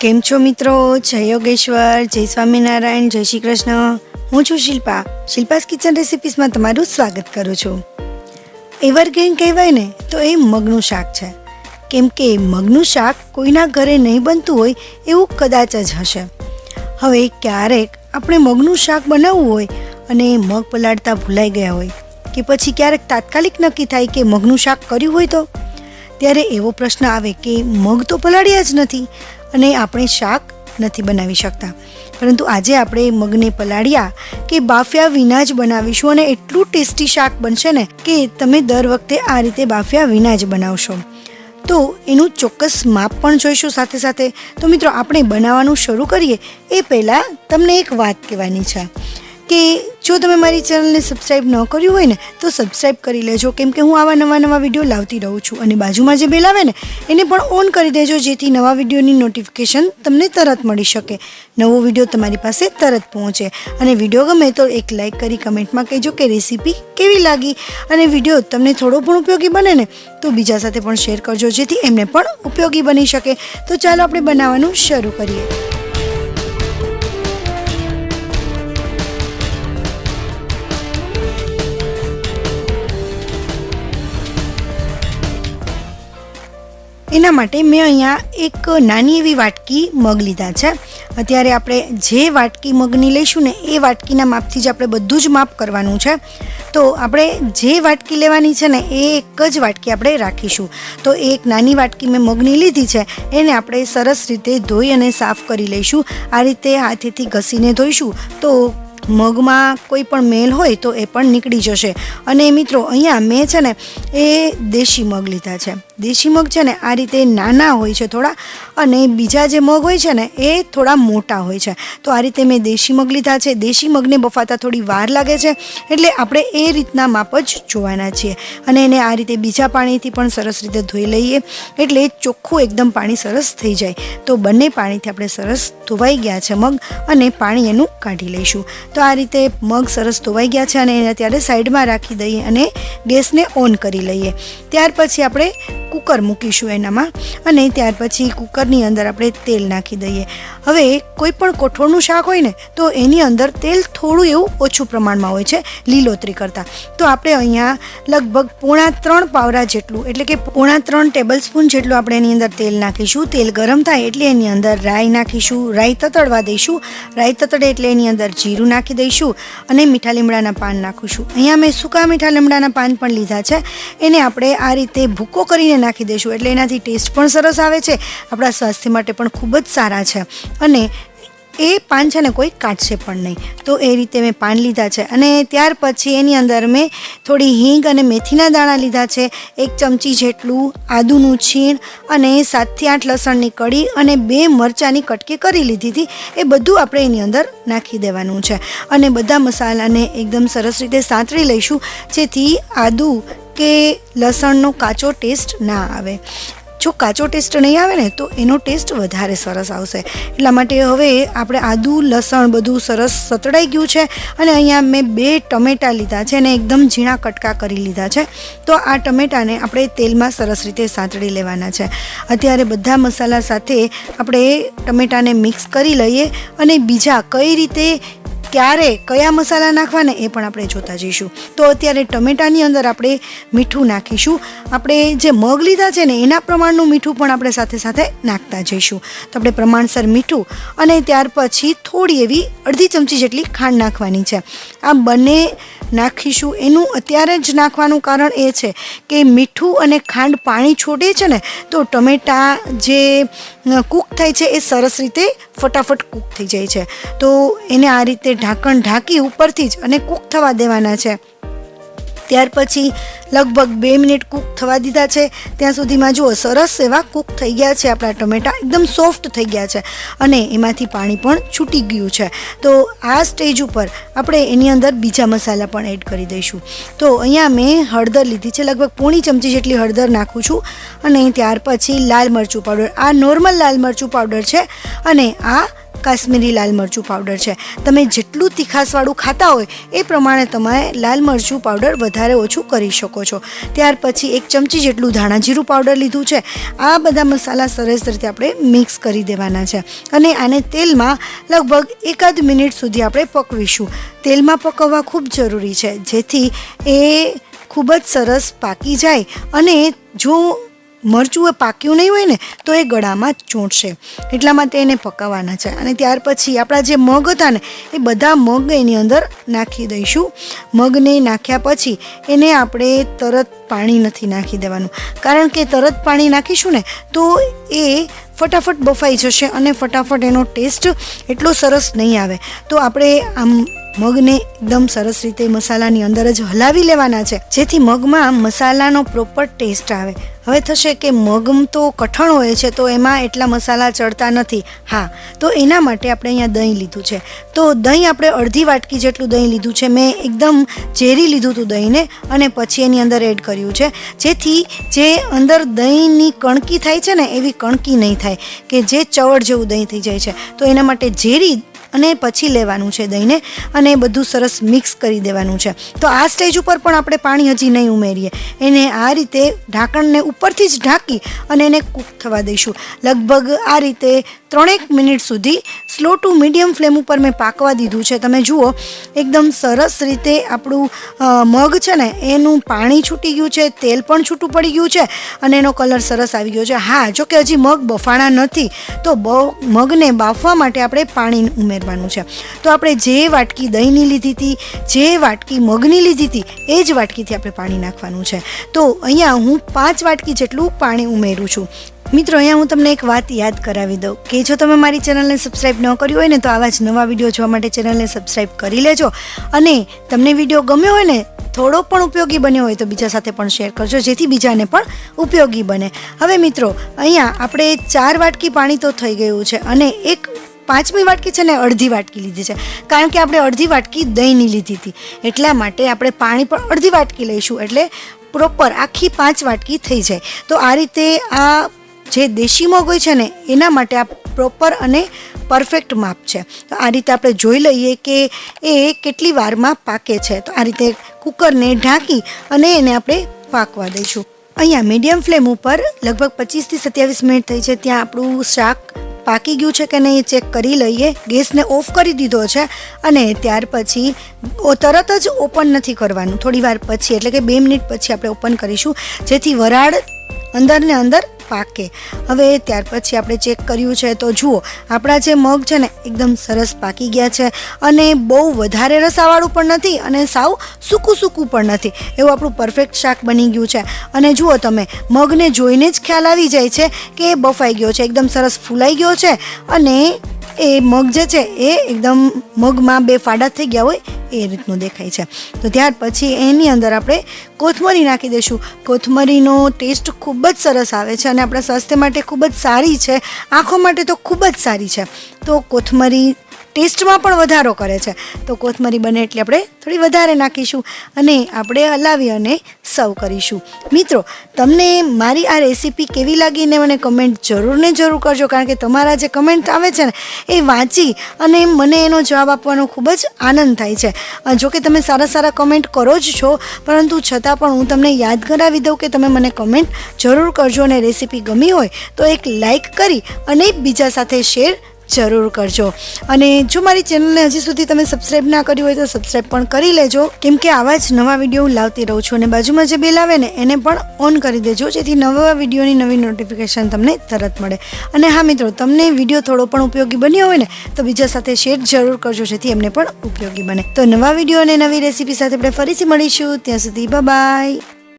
કેમ છો મિત્રો? જય યોગેશ્વર, જય સ્વામિનારાયણ, જય શ્રી કૃષ્ણ હું છું શિલ્પા. શિલ્પાસ કિચન રેસિપીસમાં તમારું સ્વાગત કરું છું. એવરગ્રીન કહેવાય ને, તો એ મગનું શાક છે. કેમ કે મગનું શાક કોઈના ઘરે નહીં બનતું હોય એવું કદાચ જ હશે. હવે ક્યારેક આપણે મગનું શાક બનાવવું હોય અને મગ પલાળતા ભૂલાઈ ગયા હોય, કે પછી ક્યારેક તાત્કાલિક નક્કી થાય કે મગનું શાક કર્યું હોય તો? ત્યારે એવો પ્રશ્ન આવે કે મગ તો પલાળ્યા જ નથી અને આપણે શાક નથી બનાવી શકતા. પરંતુ આજે આપણે મગને પલાળ્યા કે બાફ્યા વિના જ બનાવીશું અને એટલું ટેસ્ટી શાક બનશે ને કે તમે દર વખતે આ રીતે બાફ્યા વિના જ બનાવશો. તો એનું ચોક્કસ માપ પણ જોઈશું સાથે સાથે. તો મિત્રો, આપણે બનાવવાનું શરૂ કરીએ. એ પહેલાં તમને એક વાત કહેવાની છે. કે જો તમે મારી ચેનલને સબસ્ક્રાઈબ ન કર્યું હોય ને, તો સબસ્ક્રાઈબ કરી લેજો. કેમ કે હું આવા નવા નવા વીડિયો લાવતી રહું છું અને બાજુમાં જે બેલ આવે ને, એને પણ ઓન કરી દેજો, જેથી નવા વિડીયોની નોટિફિકેશન તમને તરત મળી શકે. નવો વીડિયો તમારી પાસે તરત પહોંચે. અને વીડિયો ગમે તો એક લાઇક કરી કમેન્ટમાં કહેજો કે રેસીપી કેવી લાગી. અને વીડિયો તમને થોડો પણ ઉપયોગી બને ને, તો બીજા સાથે પણ શેર કરજો, જેથી એમને પણ ઉપયોગી બની શકે. તો ચાલો આપણે બનાવવાનું શરૂ કરીએ. એના માટે મેં અહીંયા એક નાની એવી વાટકી મગ લીધા છે. અત્યારે આપણે જે વાટકી મગની લઈશું ને એ વાટકીના માપથી જ આપણે બધું જ માપ કરવાનું છે. તો આપણે જે વાટકી લેવાની છે ને એ એક જ વાટકી આપણે રાખીશું. તો એક નાની વાટકી મેં મગની લીધી છે, એને આપણે સરસ રીતે ધોઈ અને સાફ કરી લઈશું. આ રીતે હાથેથી ઘસીને ધોઈશું તો મગમાં કોઈ પણ મેલ હોય તો એ પણ નીકળી જશે. અને મિત્રો, અહીંયા મેં છે ને એ દેશી મગ લીધા છે. દેશી મગ છે ને, આ રીતે નાના હોય છે થોડા અને બીજા જે મગ હોય છે ને, એ થોડા મોટા હોય છે. તો આ રીતે મેં દેશી મગ લીધા છે. દેશી મગને બફાતા થોડી વાર લાગે છે, એટલે આપણે એ રીતના માપ જ જોવાના છીએ. અને એને આ રીતે બીજા પાણીથી પણ સરસ રીતે ધોઈ લઈએ, એટલે ચોખ્ખું એકદમ પાણી સરસ થઈ જાય. તો બંને પાણીથી આપણે સરસ ધોવાઈ ગયા છે મગ અને પાણી એનું કાઢી લઈશું. તો આ રીતે મગ સરસ ધોવાઈ ગયા છે અને એને અત્યારે સાઈડમાં રાખી દઈએ અને ગેસને ઓન કરી લઈએ. ત્યાર પછી આપણે કુકર મૂકીશું એનામાં અને ત્યાર પછી કુકરની અંદર આપણે તેલ નાખી દઈએ. હવે કોઈ પણ કઠોળનું શાક હોય ને, તો એની અંદર તેલ થોડું એવું ઓછું પ્રમાણમાં હોય છે, લીલોતરી કરતાં. તો આપણે અહીંયા લગભગ પોણા ત્રણ પાવરા જેટલું, એટલે કે પોણા ત્રણ ટેબલ સ્પૂન જેટલું આપણે એની અંદર તેલ નાખીશું. તેલ ગરમ થાય એટલે એની અંદર રાઈ નાખીશું, રાઈ તતડવા દઈશું. રાઈ તતડે એટલે એની અંદર જીરું નાખી દઈશું અને મીઠા લીમડાના પાન નાખીશું. અહીંયા મેં સૂકા મીઠા લીમડાના પાન પણ લીધા છે. એને આપણે આ રીતે ભૂકો કરીને નાખી દઈશું. એટલે એનાથી ટેસ્ટ પણ સરસ આવે છે. આપણા સ્વાસ્થ્ય માટે પણ ખૂબ જ સારા છે. અને એ પાન છે ને કોઈ કાઢશે પણ નહીં. તો એ રીતે મેં પાન લીધા છે. અને ત્યાર પછી એની અંદર મેં થોડી હિંગ અને મેથીના દાણા લીધા છે. એક ચમચી જેટલું આદુનું છીણ અને સાતથી આઠ લસણની કળી અને બે મરચાંની કટકી કરી લીધી હતી. એ બધું આપણે એની અંદર નાખી દેવાનું છે. અને બધા મસાલાને એકદમ સરસ રીતે સાંતળી લઈશું. જેથી આદુ કે લસણનો કાચો ટેસ્ટ ના આવે. જો કાચો ટેસ્ટ નહીં આવે ને, તો એનો ટેસ્ટ વધારે સરસ આવશે. એટલા માટે હવે આપણે આદુ, લસણ બધું સરસ સતડાઈ ગયું છે અને અહીંયા મેં બે ટમેટાં લીધા છે અને એકદમ ઝીણા કટકા કરી લીધા છે. તો આ ટમેટાને આપણે તેલમાં સરસ રીતે સાંતળી લેવાના છે. અત્યારે બધા મસાલા સાથે આપણે ટમેટાને મિક્સ કરી લઈએ અને બીજા કઈ રીતે ક્યારે, કયા મસાલા નાખવાને એ પણ આપણે જોતા જઈશું. તો અત્યારે ટમેટાની અંદર આપણે મીઠું નાખીશું. આપણે જે મગ લીધા છે ને, એના પ્રમાણનું મીઠું પણ આપણે સાથે સાથે નાખતા જઈશું. તો આપણે પ્રમાણસર મીઠું અને ત્યાર પછી થોડી એવી અડધી ચમચી જેટલી ખાંડ નાખવાની છે. આ બંને નાખીશું. એનું અત્યારે જ નાખવાનું કારણ એ છે કે મીઠું અને ખાંડ પાણી છોડે છે ને, તો ટમેટા જે કૂક થાય છે એ સરસ રીતે ફટાફટ કૂક થઈ જાય છે. તો એને આ રીતે ઢાંકણ ઢાંકી ઉપરથી જ અને કૂક થવા દેવાના છે. ત્યાર પછી લગભગ બે મિનિટ કૂક થવા દીધા છે. ત્યાં સુધીમાં જુઓ, સરસ એવા કૂક થઈ ગયા છે. આપણા ટમેટા એકદમ સોફ્ટ થઈ ગયા છે અને એમાંથી પાણી પણ છૂટી ગયું છે. તો આ સ્ટેજ ઉપર આપણે એની અંદર બીજા મસાલા પણ એડ કરી દઈશું. તો અહીંયા મેં હળદર લીધી છે. લગભગ પોણી ચમચી જેટલી હળદર નાખું છું અને ત્યાર પછી લાલ મરચું પાવડર. આ નોર્મલ લાલ મરચું પાવડર છે અને આ કાશ્મીરી લાલ મરચું પાવડર છે. તમે જેટલું તીખાસવાળું ખાતા હોય, એ પ્રમાણે તમે લાલ મરચું પાવડર વધારે ઓછું કરી શકો છો. ત્યાર પછી એક ચમચી જેટલું ધાણા જીરું પાવડર લીધું છે. આ બધા મસાલા સરસ રીતે આપણે મિક્સ કરી દેવાના છે. અને આને તેલમાં લગભગ એકાદ મિનિટ સુધી આપણે પકવીશું. તેલમાં પકવવા ખૂબ જરૂરી છે, જેથી એ ખૂબ જ સરસ પાકી જાય. અને જો મરચું એ પાક્યું નહીં હોય ને, તો એ ગળામાં ચોંટશે. એટલા માટે એને પકાવવાના છે. અને ત્યાર પછી આપણા જે મગ હતા ને, એ બધા મગ એની અંદર નાખી દઈશું. મગને નાખ્યા પછી એને આપણે તરત પાણી નથી નાખી દેવાનું. કારણ કે તરત પાણી નાખીશું ને, તો એ ફટાફટ બફાઈ જશે અને ફટાફટ એનો ટેસ્ટ એટલો સરસ નહીં આવે. તો આપણે આમ મગને એકદમ સરસ રીતે મસાલાની અંદર જ હલાવી લેવાના છે. જેથી મગમાં મસાલાનો પ્રોપર ટેસ્ટ આવે. હવે થશે કે મગમ તો કઠણ હોય છે, તો એમાં એટલા મસાલા ચડતા નથી. હા, તો એના માટે આપણે અહીંયા દહીં લીધું છે. તો દહીં આપણે અડધી વાટકી જેટલું દહીં લીધું છે. મેં એકદમ ઝેરી લીધું હતું દહીંને અને પછી એની અંદર એડ કર્યું છે. જેથી જે અંદર દહીંની કણકી થાય છે ને, એવી કણકી નહીં થાય. કે જે ચવડ જેવું દહીં થઈ જાય છે. તો એના માટે ઝેરી અને પછી લેવાનું છે દહીંને અને બધું સરસ મિક્સ કરી દેવાનું છે. તો આ સ્ટેજ ઉપર પણ આપણે પાણી હજી નહીં ઉમેરીએ. એને આ રીતે ઢાંકણને ઉપરથી જ ઢાંકી અને એને કૂક થવા દઈશું. લગભગ આ રીતે ત્રણેક મિનિટ સુધી સ્લો ટુ મીડિયમ ફ્લેમ ઉપર મેં પાકવા દીધું છે. તમે જુઓ, એકદમ સરસ રીતે આપણું મગ છે ને, એનું પાણી છૂટી ગયું છે, તેલ પણ છૂટું પડી ગયું છે અને એનો કલર સરસ આવી ગયો છે. હા જો કે હજી મગ બફાણા નથી, તો મગને બાફવા માટે આપણે પાણી ઉમેરવાનું છે. તો આપણે જે વાટકી દહીંની લીધી હતી, જે વાટકી મગની લીધી હતી, એ જ વાટકીથી આપણે પાણી નાખવાનું છે. તો અહીંયા હું પાંચ વાટકી જેટલું પાણી ઉમેરું છું. મિત્રો, અહીંયા હું તમને એક વાત યાદ કરાવી દઉં કે જો તમે મારી ચેનલને સબસ્ક્રાઈબ ન કરી હોય ને, તો આવા જ નવા વીડિયો જોવા માટે ચેનલને સબસ્ક્રાઈબ કરી લેજો. અને તમને વીડિયો ગમ્યો હોય ને, થોડો પણ ઉપયોગી બન્યો હોય તો બીજા સાથે પણ શેર કરજો, જેથી બીજાને પણ ઉપયોગી બને. હવે મિત્રો, અહીંયા આપણે ચાર વાટકી પાણી તો થઈ ગયું છે અને એક પાંચમી વાટકી છે ને અડધી વાટકી લીધી છે. કારણ કે આપણે અડધી વાટકી દહીંની લીધી હતી. એટલા માટે આપણે પાણી પણ અડધી વાટકી લઈશું. એટલે પ્રોપર આખી પાંચ વાટકી થઈ જાય. તો આ રીતે આ જે દેશી મગોઈ છે ને, એના માટે આ પ્રોપર અને પરફેક્ટ માપ છે. તો આ રીતે આપણે જોઈ લઈએ કે એ કેટલી વારમાં પાકે છે. તો આ રીતે કુકરને ઢાંકી અને એને આપણે પાકવા દઈશું. અહીંયા મીડિયમ ફ્લેમ ઉપર લગભગ પચીસથી સત્યાવીસ મિનિટ થઈ છે. ત્યાં આપણું શાક પાકી ગયું છે કે નહીં ચેક કરી લઈએ. ગેસને ઓફ કરી દીધો છે અને ત્યાર પછી તરત જ ઓપન નથી કરવાનું. થોડી વાર પછી, એટલે કે બે મિનિટ પછી આપણે ઓપન કરીશું. જેથી વરાળ અંદર ને અંદર પાકે. હવે ત્યાર પછી આપણે ચેક કર્યું છે તો જુઓ, આપણા જે મગ છે ને, એકદમ સરસ પાકી ગયા છે અને બહુ વધારે રસાવાળું પણ નથી અને સાવ સૂકું સૂકું પણ નથી. એવું આપણું પરફેક્ટ શાક બની ગયું છે. અને જુઓ તમે, મગને જોઈને જ ખ્યાલ આવી જાય છે કે એ બફાઈ ગયો છે, એકદમ સરસ ફૂલાઈ ગયો છે અને એ મગ જે છે એ એકદમ મગમાં બે ફાડા થઈ ગયા હોય એ રીતનું દેખાય છે. તો ત્યાર પછી એની અંદર આપણે કોથમરી નાખી દઈશું. કોથમરીનો ટેસ્ટ ખૂબ જ સરસ આવે છે અને આપણા સ્વાસ્થ્ય માટે ખૂબ જ સારી છે. આંખો માટે તો ખૂબ જ સારી છે. તો કોથમરી ટેસ્ટમાં પણ વધારો કરે છે. તો કોથમરી બને એટલે આપણે થોડી વધારે નાખીશું અને આપણે હલાવી અને સર્વ કરીશું. મિત્રો, તમને મારી આ રેસીપી કેવી લાગીને મને કમેન્ટ જરૂર ને જરૂર કરજો, કારણ કે તમારા જે કમેન્ટ આવે છે ને, એ વાંચી અને મને એનો જવાબ આપવાનો ખૂબ જ આનંદ થાય છે. જોકે તમે સારા સારા કમેન્ટ કરો જ છો, પરંતુ છતાં પણ હું તમને યાદ કરાવી દઉં કે તમે મને કમેન્ટ જરૂર કરજો અને રેસીપી ગમી હોય તો એક લાઈક કરી અને બીજા સાથે શેર જરૂર કરજો. અને જો મારી ચેનલને હજી સુધી તમે સબસ્ક્રાઈબ ના કરી હોય તો સબસ્ક્રાઈબ પણ કરી લેજો. કેમ કે આવા જ નવા વીડિયો હું લાવતી રહું છું અને બાજુમાં જે બેલ આવે ને, એને પણ ઓન કરી દેજો, જેથી નવા વિડીયોની નવી નોટિફિકેશન તમને તરત મળે. અને હા મિત્રો, તમને વીડિયો થોડો પણ ઉપયોગી બન્યો હોય ને, તો બીજા સાથે શેર જરૂર કરજો, જેથી એમને પણ ઉપયોગી બને. તો નવા વીડિયો અને નવી રેસીપી સાથે આપણે ફરીથી મળીશું. ત્યાં સુધી બાય